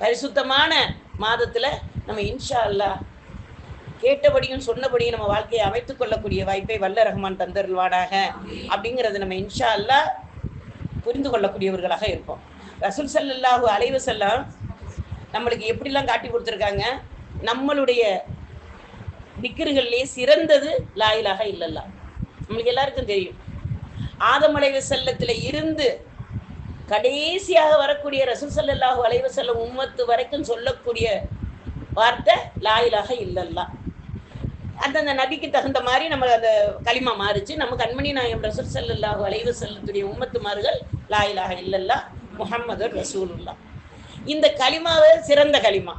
பரிசுத்தமான மாதத்தில் நம்ம இன்ஷா அல்லாஹ் கேட்டபடியும் சொன்னபடியும் நம்ம வாழ்க்கையை அமைத்துக் கொள்ளக்கூடிய வாய்ப்பை வல்ல ரஹ்மான் தந்தருள்வானாக அப்படிங்கிறத நம்ம இன்ஷா அல்லாஹ் புரிந்து கொள்ளக்கூடியவர்களாக இருப்போம். ரசூல் ஸல்லல்லாஹு அலைவு செல்லம் நம்மளுக்கு எப்படிலாம் காட்டி கொடுத்துருக்காங்க? நம்மளுடைய திக்கிர்கள்லேயே சிறந்தது லாயிலாக இலாஹ இல்லல்லா. நம்மளுக்கு எல்லாருக்கும் தெரியும். ஆதமலை செல்லத்தில் இருந்து கடைசியாக வரக்கூடிய ரசூல் ஸல்லல்லாஹு வளைவு செல்லும் உம்மத்து வரைக்கும் சொல்லக்கூடிய வார்த்தை லாயிலாக இல்லல்லாம் இல்லல்லா. அந்தந்த நபிக்கு தகுந்த மாதிரி நம்ம அந்த களிமா மாறிச்சு. நம்ம கண்மணி நாயம் ரசூல் ஸல்லல்லாஹு வளைவு செல்லத்துடைய உம்மத்துமார்கள் லாயிலாக இலாஹ இல்லல்லா முஹம்மது ரசூலுல்லா. இந்த களிமாவை சிறந்த களிமா.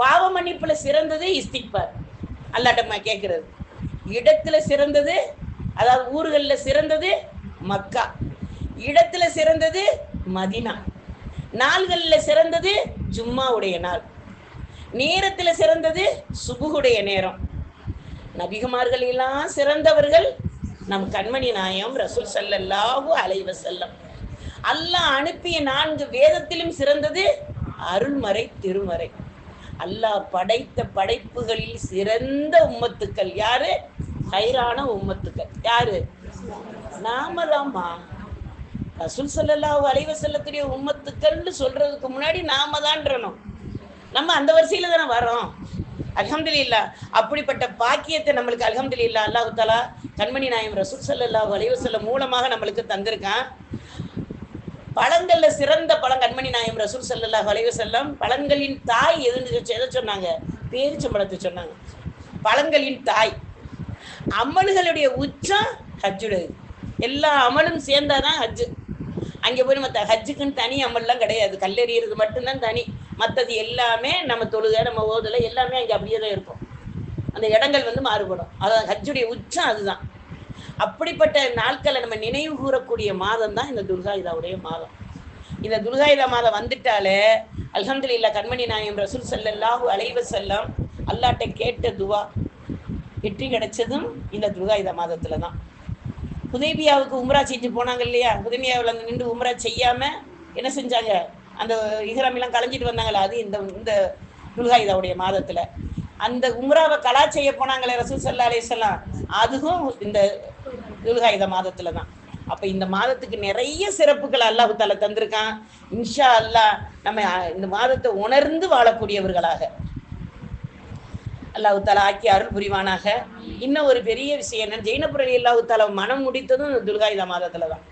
பாவ மன்னிப்புல சிறந்தது இஸ்திக்பார். அல்லாட்டம்மா கேட்கறது இடத்துல சிறந்தது அதாவது ஊர்களில் சிறந்தது மக்கா. இடத்துல சிறந்தது மதினா. நாள்களில் சிறந்தது ஜும்மாவுடைய நாள். நேரத்தில் சிறந்தது சுபுகுடைய நேரம். நபிகுமார்கள் எல்லாம் சிறந்தவர்கள். நம் கண்மணி நாயம் ரசூல் சல்லல்லாஹு அலைவ செல்லம் அல்லாஹ் அனுப்பிய நான்கு வேதத்திலும் சிறந்தது அருள்மறை திருமறை. அல்லாஹ் படைத்த படைப்புகளில் சிறந்த உம்மத்துக்கள் யாரு? ஹைரான உம்மத்துக்கள். யாரு? நாம தாம்மா ரசூல் சல்லல்லாஹு அலைஹி செல்லத்துடைய உம்மத்துக்கள்னு சொல்றதுக்கு முன்னாடி நாம தான்றணும் நம்ம அந்த வரிசையில தானே வரோம் அல்ஹம்துலில்லா அப்படிப்பட்ட பாக்கியத்தை நம்மளுக்கு அல்ஹம்துலில்லா அல்லாஹ் தாலா கண்மணி நாயம் ரசூல் ஸல்லல்லாஹு அலைஹி வஸல்லம் மூலமாக நம்மளுக்கு தந்திருக்கான். பழங்கள்ல சிறந்த பழம் கண்மணி நாயம் ரசூல் ஸல்லல்லாஹு அலைஹி செல்லம் பழங்களின் தாய் எதுன்னு எதை சொன்னாங்க? பேரிச்சம்பழத்தை சொன்னாங்க. பழங்களின் தாய். அமல்களுடைய உச்சம் ஹஜ்ஜுடைய. எல்லா அமலும் சேர்ந்தாதான் ஹஜ்ஜு. அங்கே போய் மற்ற ஹஜ்ஜுக்குன்னு தனி அமல்லாம் கிடையாது. கல்லெறியறது மட்டும்தான் தனி. மற்றது எல்லாமே நம்ம தொழுகை நம்ம ஓதலை எல்லாமே அங்கே அப்படியே தான் இருக்கும். அந்த இடங்கள் வந்து மாறுபடும். அதான் ஹஜ்ஜுடைய உச்சம் அதுதான். அப்படிப்பட்ட நாட்களை நம்ம நினைவு கூறக்கூடிய மாதம் தான் இந்த துர்காயுதாவுடைய மாதம். இந்த துர்காயுதா மாதம் வந்துட்டாலே அல்ஹம்துலில்லா கண்மணி நாயம் ரசூல் ஸல்லல்லாஹு அலைவ செல்லம் அல்லாட்ட கேட்ட துவா வெற்றி கிடைச்சதும் இந்த துர்காயுதா மாதத்துல தான் ஹுதேபியாவுக்கு உம்ரா செஞ்சு போனாங்க இல்லையா? ஹுதேபியாவில் அங்கே நின்று உம்ரா செய்யாம என்ன செஞ்சாங்க? அந்த இஹ்ராமெல்லாம் கலைஞ்சிட்டு வந்தாங்களே அது இந்த இந்த துல்காயுதாவுடைய மாதத்தில். அந்த உம்ராவை கலா செய்ய போனாங்களே ரசூல் சல்லா அலையம் அதுவும் இந்த துல்காயுத மாதத்தில் தான். அப்போ இந்த மாதத்துக்கு நிறைய சிறப்புகள் அல்லாஹு தலை தந்திருக்கான். இன்ஷா அல்லாஹ் நம்ம இந்த மாதத்தை உணர்ந்து வாழக்கூடியவர்களாக. அல்லாஹு தாலா ஆக்கி அருள் புரிவானாக. இன்னும் ஒரு பெரிய விஷயம் என்ன ஜெயினபுரி அல்லாஹு தாலா மனம் முடித்ததும் இந்த மாதத்துல தான்.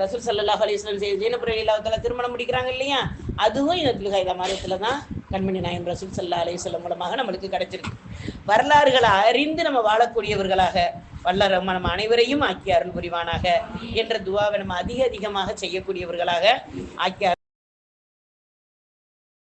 ரசூல் சல்லல்லாஹு அலிஸ்லாம் செய்ய செய்த அல்லாஹு தாலா திருமணம் முடிக்கிறாங்க இல்லையா? அதுவும் இந்த துல்காயுத மாதத்துல தான் கண்மணி நாயம் ரசூல் சல்லா அலிஸ்லம் மூலமாக நம்மளுக்கு கிடைச்சிருக்கு. வரலாறுகளை அறிந்து நம்ம வாழக்கூடியவர்களாக வல்ல நம்ம அனைவரையும் ஆக்கி அருள் புரிவானாக. என்ற துவாவை நம்ம அதிக அதிகமாக செய்யக்கூடியவர்களாக ஆக்கி